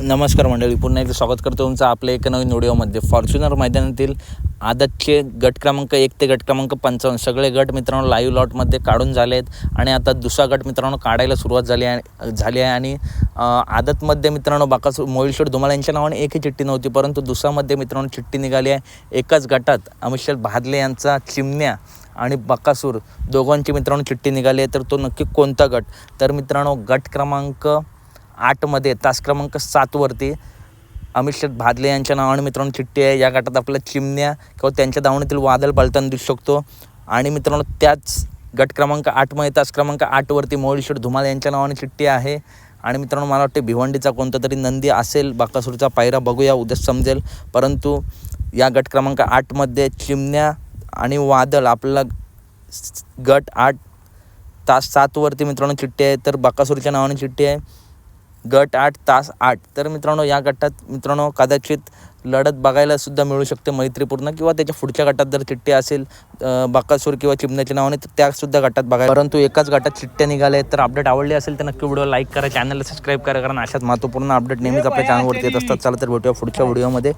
नमस्कार मंडळी पुन्हा एकदा स्वागत करतो तुमचं आपल्या एका नवीन व्हिडिओमध्ये. फॉर्च्युनर मैदानातील आदतचे गट क्रमांक एक ते गट क्रमांक पंचावन्न. सगळे गट मित्रांनो लाईव्ह लॉटमध्ये काढून झाले आहेत आणि आता दुसरा गट मित्रांनो काढायला सुरुवात झाली आहे झाली आहे आणि आदतमध्ये मित्रांनो बाकासू मोहिलशेठ धुमाळ यांच्या नावाने एकही चिठ्ठी नव्हती परंतु दुसऱ्यामध्ये मित्रांनो चिठ्ठी निघाली आहे. एकाच गटात अमितशेठ भादले यांचा चिमण्या आणि बकासूर दोघांची मित्रांनो चिठ्ठी निघाली आहे. तर तो नक्की कोणता गट? तर मित्रांनो गट क्रमांक आठमध्ये तास क्रमांक सातवरती अमित शेठ भादले यांच्या नावाने मित्रांनो चिठ्ठी आहे. या गटात आपल्याला चिमण्या किंवा त्यांच्या दावणीतील वादळ पळताना दिसू शकतो. आणि मित्रांनो त्याच गट क्रमांक आठमध्ये तास क्रमांक आठवरती मोहोळ धुमाल यांच्या नावाने चिठ्ठी आहे. आणि मित्रांनो मला वाटते भिवंडीचा कोणता तरी नंदी असेल बाकासूरचा पायरा बघूया उद्या समजेल. परंतु या गट क्रमांक आठमध्ये चिमण्या आणि वादळ आपल्याला गट आठ तास सातवरती मित्रांनो चिठ्ठी आहे. तर बाकासूरच्या नावाने चिठ्ठी आहे. गट आठ तास आठ. तर मित्रांनो या गटात मित्रांनो कदाचित लढत बघायला सुद्धा मिळू शकते मैत्रीपूर्ण किंवा त्याच्या पुढच्या गटात जर चिठ्ठी असेल बकासूर किंवा चिमण्याच्या नावाने तर त्या सुद्धा गटात बघायला. परंतु एकाच गटात चिठ्ठ्या निघाल्या आहेत तर अपडेट आवडली असेल तर नक्की व्हिडिओ लाईक करा चॅनलला सबस्क्राईब करा कारण अशाच महत्त्वपूर्ण अपडेट नेहमीच आपल्या चॅनलवरती येत असतात. चला तर भेटूया पुढच्या व्हिडिओमध्ये